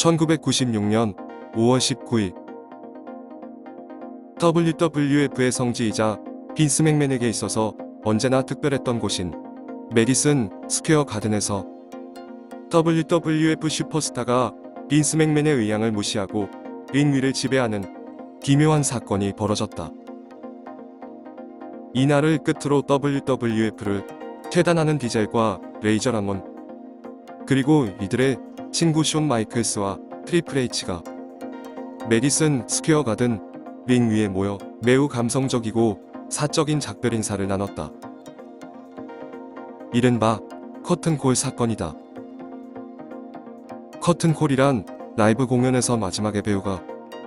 1996년 5월 19일 WWF의 성지이자 빈스 맥맨에게 있어서 언제나 특별했던 곳인 메디슨 스퀘어 가든에서 WWF 슈퍼스타가 빈스 맥맨의 의향을 무시하고 링 위를 지배하는 기묘한 사건이 벌어졌다. 이날을 끝으로 WWF를 퇴단하는 디젤과 레이저 라몬 그리고 이들의 친구 숀 마이클스와 트리플 H가 메디슨 스퀘어 가든 링 위에 모여 매우 감성적이고 사적인 작별 인사를 나눴다. 이른바 커튼콜 사건이다. 커튼콜이란 라이브 공연에서 마지막에 배우가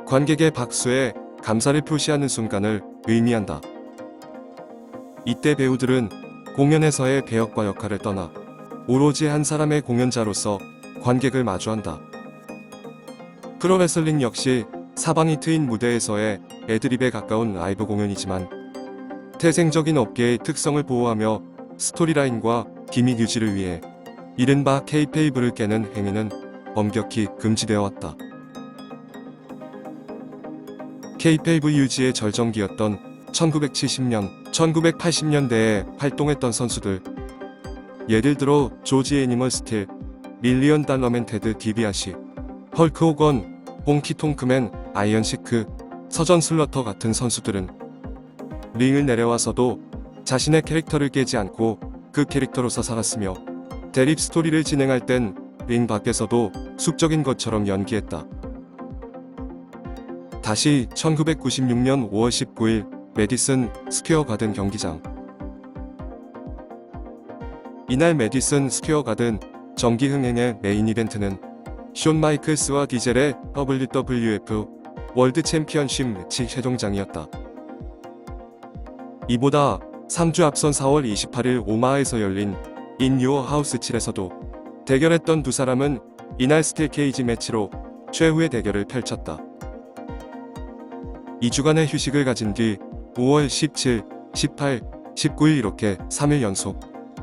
관객의 박수에 감사를 표시하는 순간을 의미한다. 이때 배우들은 공연에서의 배역과 역할을 떠나 오로지 한 사람의 공연자로서 관객을 마주한다. 프로레슬링 역시 사방이 트인 무대에서의 애드립에 가까운 라이브 공연이지만 태생적인 업계의 특성을 보호하며 스토리라인과 기믹 유지를 위해 이른바 케이페이브를 깨는 행위는 엄격히 금지되어 왔다. 케이페이브 유지의 절정기였던 1970년, 1980년대에 활동했던 선수들 예를 들어 조지 애니멀 스틸, 밀리언 달러맨 테드 디비아시, 헐크 호건, 봉키 통크맨, 아이언 시크, 서전 슬러터 같은 선수들은 링을 내려와서도 자신의 캐릭터를 깨지 않고 그 캐릭터로서 살았으며 대립 스토리를 진행할 땐 링 밖에서도 숙적인 것처럼 연기했다. 다시 1996년 5월 19일 메디슨 스퀘어 가든 경기장 이날 메디슨 스퀘어 가든 정기 흥행의 메인 이벤트는 숀 마이클스와 디젤의 WWF 월드 챔피언십 매치 최종장이었다. 이보다 3주 앞선 4월 28일 오마하에서 열린 인 유어 하우스 7에서도 대결했던 두 사람은 이날 스틸 케이지 매치로 최후의 대결을 펼쳤다. 2주간의 휴식을 가진 뒤 5월 17, 18, 19일 이렇게 3일 연속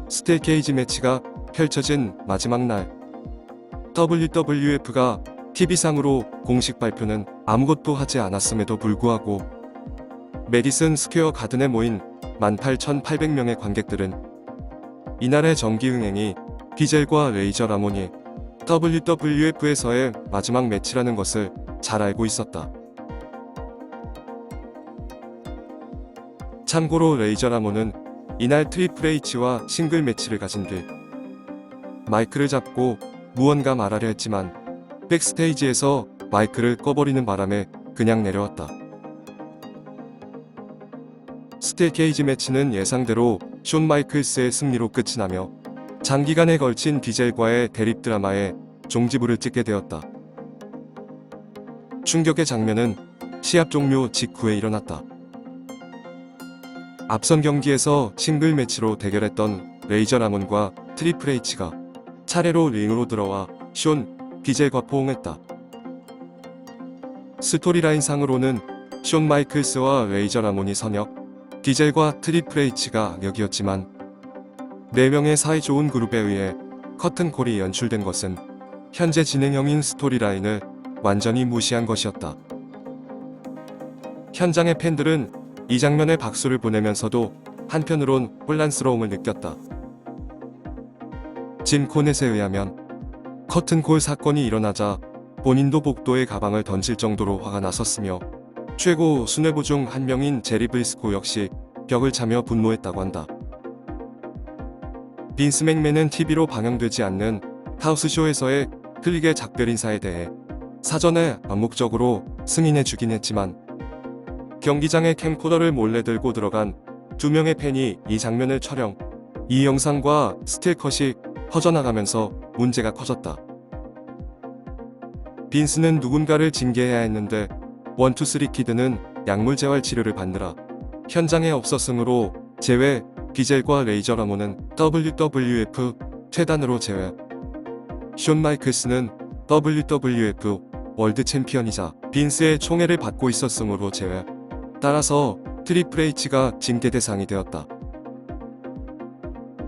스틸 케이지 매치가 펼쳐진 마지막 날 WWF가 TV상으로 공식 발표는 아무것도 하지 않았음에도 불구하고 메디슨 스퀘어 가든에 모인 18,800명의 관객들은 이날의 정기 흥행이 디젤과 레이저 라몬이 WWF에서의 마지막 매치라는 것을 잘 알고 있었다. 참고로 레이저 라몬은 이날 트리플 H와 싱글 매치를 가진 뒤 마이크를 잡고 무언가 말하려 했지만 백스테이지에서 마이크를 꺼버리는 바람에 그냥 내려왔다. 스틸 케이지 매치는 예상대로 숀 마이클스의 승리로 끝이 나며 장기간에 걸친 디젤과의 대립 드라마에 종지부를 찍게 되었다. 충격의 장면은 시합 종료 직후에 일어났다. 앞선 경기에서 싱글 매치로 대결했던 레이저 라몬과 트리플 H가 차례로 링으로 들어와 숀, 디젤과 포옹했다. 스토리라인 상으로는 숀 마이클스와 레이저 라몬이 선역, 디젤과 트리플 H가 악역이었지만 4명의 사이 좋은 그룹에 의해 커튼콜이 연출된 것은 현재 진행형인 스토리라인을 완전히 무시한 것이었다. 현장의 팬들은 이 장면에 박수를 보내면서도 한편으론 혼란스러움을 느꼈다. 짐 코넷에 의하면 커튼콜 사건이 일어나자 본인도 복도에 가방을 던질 정도로 화가 났었으며 최고 수뇌부 중 한 명인 제리 브리스코 역시 벽을 차며 분노했다고 한다. 빈스 맥맨은 TV로 방영되지 않는 하우스쇼에서의 클릭의 작별 인사에 대해 사전에 암묵적으로 승인해 주긴 했지만 경기장에 캠코더를 몰래 들고 들어간 두 명의 팬이 이 장면을 촬영, 이 영상과 스틸컷이 퍼져나가면서 문제가 커졌다. 빈스는 누군가를 징계해야 했는데 원투쓰리 키드는 약물 재활 치료를 받느라 현장에 없었으므로 제외 디젤과 레이저 라모는 WWF 퇴단으로 제외. 숀 마이클스는 WWF 월드 챔피언이자 빈스의 총애를 받고 있었으므로 제외. 따라서 트리플 H가 징계 대상이 되었다.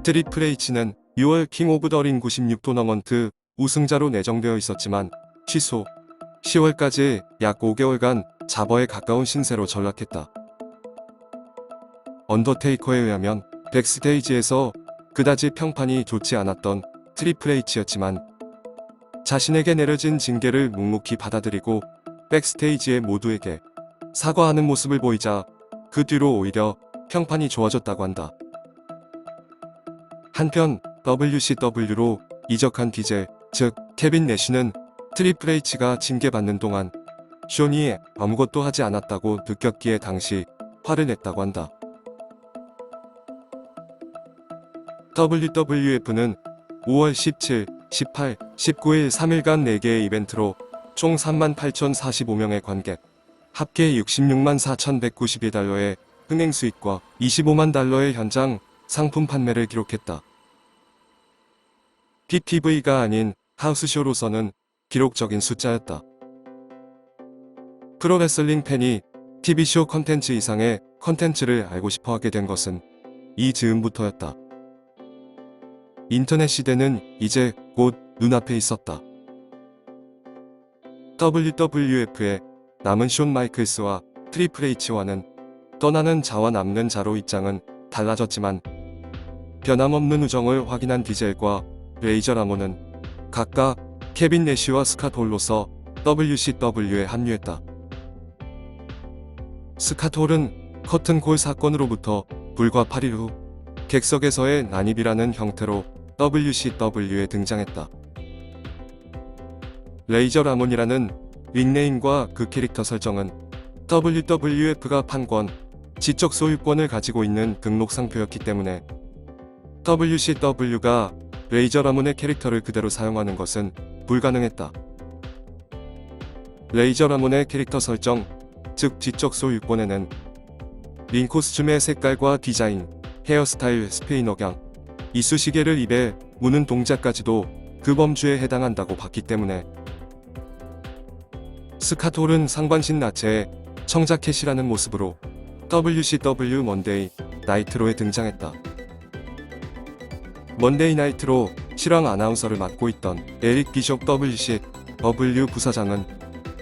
트리플 H는 6월 킹 오브 더 링 96 토너먼트 우승자로 내정되어 있었지만 취소. 10월까지 약 5개월간 자버에 가까운 신세로 전락했다. 언더테이커에 의하면 백스테이지에서 그다지 평판이 좋지 않았던 트리플 H였지만 자신에게 내려진 징계를 묵묵히 받아들이고 백스테이지의 모두에게 사과하는 모습을 보이자 그 뒤로 오히려 평판이 좋아졌다고 한다. 한편 WCW로 이적한 디젤, 즉 케빈 내쉬는 트리플 H가 징계받는 동안 쇼니 아무것도 하지 않았다고 느꼈기에 당시 화를 냈다고 한다. WWF는 5월 17, 18, 19일 3일간 4개의 이벤트로 총 38,045명의 관객, 합계 66만 4,192달러의 흥행 수익과 25만 달러의 현장 상품 판매를 기록했다. PPV가 아닌 하우스쇼로서는 기록적인 숫자였다. 프로레슬링 팬이 TV쇼 컨텐츠 이상의 컨텐츠를 알고 싶어 하게 된 것은 이 즈음부터였다. 인터넷 시대는 이제 곧 눈앞에 있었다. WWF의 남은 숀 마이클스와 트리플 H와는 떠나는 자와 남는 자로 입장은 달라졌지만 변함없는 우정을 확인한 디젤과 레이저 라모는 각각 케빈 내시와 스캇 홀로서 WCW에 합류했다. 스캇 홀은 커튼콜 사건으로부터 불과 8일 후 객석에서의 난입이라는 형태로 WCW에 등장했다. 레이저 라몬이라는 닉네임과 그 캐릭터 설정은 WWF가 판권, 지적 소유권을 가지고 있는 등록 상표였기 때문에 WCW가 레이저 라몬의 캐릭터를 그대로 사용하는 것은 불가능했다. 레이저 라몬의 캐릭터 설정, 즉 지적 소유권에는 린 코스튬의 색깔과 디자인, 헤어스타일, 스페인 억양, 이쑤시개를 입에 무는 동작까지도 그 범주에 해당한다고 봤기 때문에 스카톨은 상반신 나체의 청자켓이라는 모습으로 WCW 먼데이 나이트로에 등장했다. 먼데이 나이트로 실황 아나운서를 맡고 있던 에릭 비숍 WCW 부사장은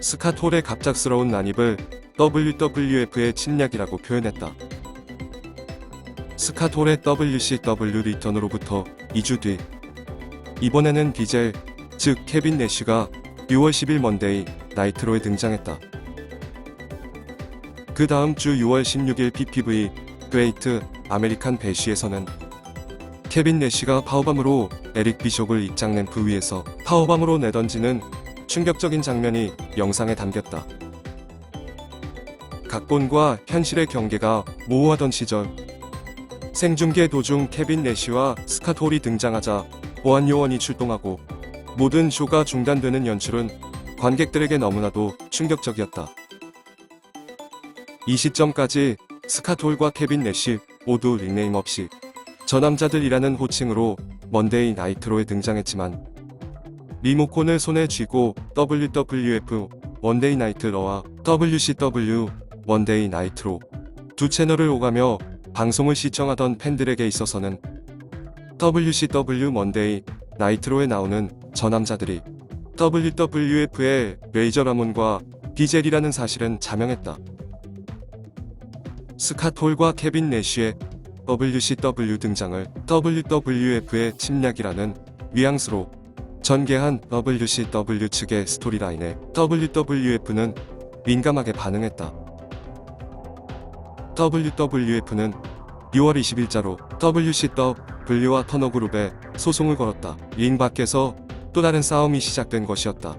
스카톨의 갑작스러운 난입을 WWF의 침략이라고 표현했다. 스카톨의 WCW 리턴으로부터 2주 뒤 이번에는 디젤 즉 케빈 내쉬가 6월 10일 먼데이 나이트로에 등장했다. 그 다음 주 6월 16일 PPV 그레이트 아메리칸 배쉬에서는 케빈 내쉬가 파워밤으로 에릭 비숍을 입장 램프 위에서 파워밤으로 내던지는 충격적인 장면이 영상에 담겼다. 각본과 현실의 경계가 모호하던 시절 생중계 도중 케빈 스캇 홀이 등장하자 보안 요원이 출동하고 모든 쇼가 중단되는 연출은 관객들에게 너무나도 충격적이었다. 이 시점까지 스캇 홀과 케빈 내쉬 모두 닉네임 없이 저 남자들이라는 호칭으로 먼데이 나이트로에 등장했지만 리모콘을 손에 쥐고 WWF 먼데이 나이트러와 WCW 먼데이 나이트로 두 채널을 오가며 방송을 시청하던 팬들에게 있어서는 WCW 먼데이 나이트로에 나오는 저 남자들이 WWF의 레이저 라몬과 디젤이라는 사실은 자명했다. 스캇 홀과 케빈 내쉬의 WCW 등장을 WWF의 침략이라는 뉘앙스로 전개한 WCW 측의 스토리라인에 WWF는 민감하게 반응했다. WWF는 6월 20일자로 WCW와 터너그룹에 소송을 걸었다. 링 밖에서 또 다른 싸움이 시작된 것이었다.